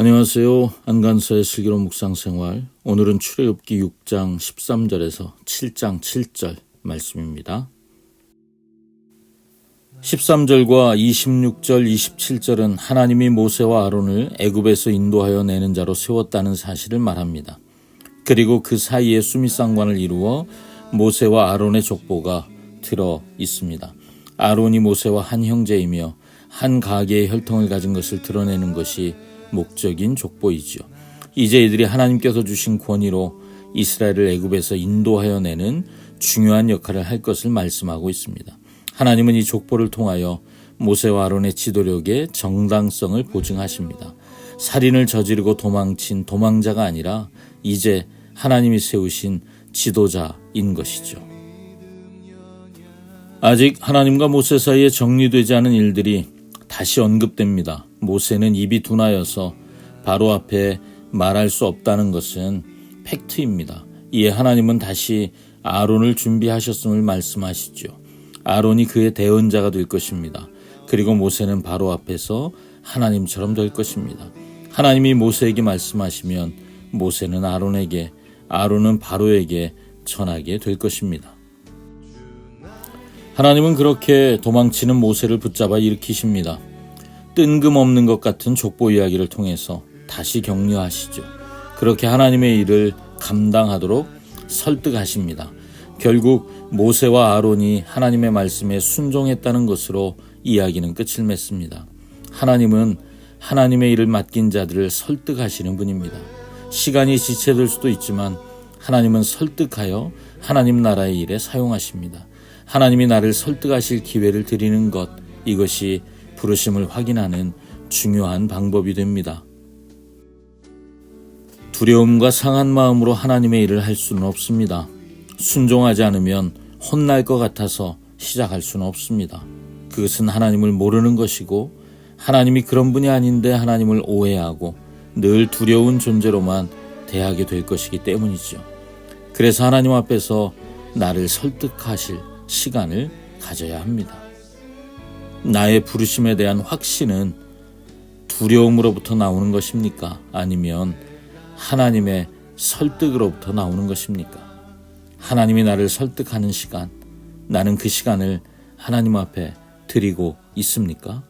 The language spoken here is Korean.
안녕하세요. 안간서의 슬기로운 묵상 생활. 오늘은 출애굽기 6장 13절에서 7장 7절 말씀입니다. 13절과 26절, 27절은 하나님이 모세와 아론을 애굽에서 인도하여 내는 자로 세웠다는 사실을 말합니다. 그리고 그 사이에 수미상관을 이루어 모세와 아론의 족보가 들어 있습니다. 아론이 모세와 한 형제이며 한 가계의 혈통을 가진 것을 드러내는 것이 목적인 족보이지요. 이제 이들이 하나님께서 주신 권위로 이스라엘을 애굽에서 인도하여 내는 중요한 역할을 할 것을 말씀하고 있습니다. 하나님은 이 족보를 통하여 모세와 아론의 지도력의 정당성을 보증하십니다. 살인을 저지르고 도망친 도망자가 아니라 이제 하나님이 세우신 지도자인 것이죠. 아직 하나님과 모세 사이에 정리되지 않은 일들이 다시 언급됩니다. 모세는 입이 둔하여서 바로 앞에 말할 수 없다는 것은 팩트입니다. 이에 하나님은 다시 아론을 준비하셨음을 말씀하시죠. 아론이 그의 대언자가 될 것입니다. 그리고 모세는 바로 앞에서 하나님처럼 될 것입니다. 하나님이 모세에게 말씀하시면 모세는 아론에게, 아론은 바로에게 전하게 될 것입니다. 하나님은 그렇게 도망치는 모세를 붙잡아 일으키십니다. 뜬금없는 것 같은 족보 이야기를 통해서 다시 격려하시죠. 그렇게 하나님의 일을 감당하도록 설득하십니다. 결국 모세와 아론이 하나님의 말씀에 순종했다는 것으로 이야기는 끝을 맺습니다. 하나님은 하나님의 일을 맡긴 자들을 설득하시는 분입니다. 시간이 지체될 수도 있지만 하나님은 설득하여 하나님 나라의 일에 사용하십니다. 하나님이 나를 설득하실 기회를 드리는 것, 이것이 부르심을 확인하는 중요한 방법이 됩니다. 두려움과 상한 마음으로 하나님의 일을 할 수는 없습니다. 순종하지 않으면 혼날 것 같아서 시작할 수는 없습니다. 그것은 하나님을 모르는 것이고 하나님이 그런 분이 아닌데 하나님을 오해하고 늘 두려운 존재로만 대하게 될 것이기 때문이죠. 그래서 하나님 앞에서 나를 설득하실 시간을 가져야 합니다. 나의 부르심에 대한 확신은 두려움으로부터 나오는 것입니까? 아니면 하나님의 설득으로부터 나오는 것입니까? 하나님이 나를 설득하는 시간, 나는 그 시간을 하나님 앞에 드리고 있습니까?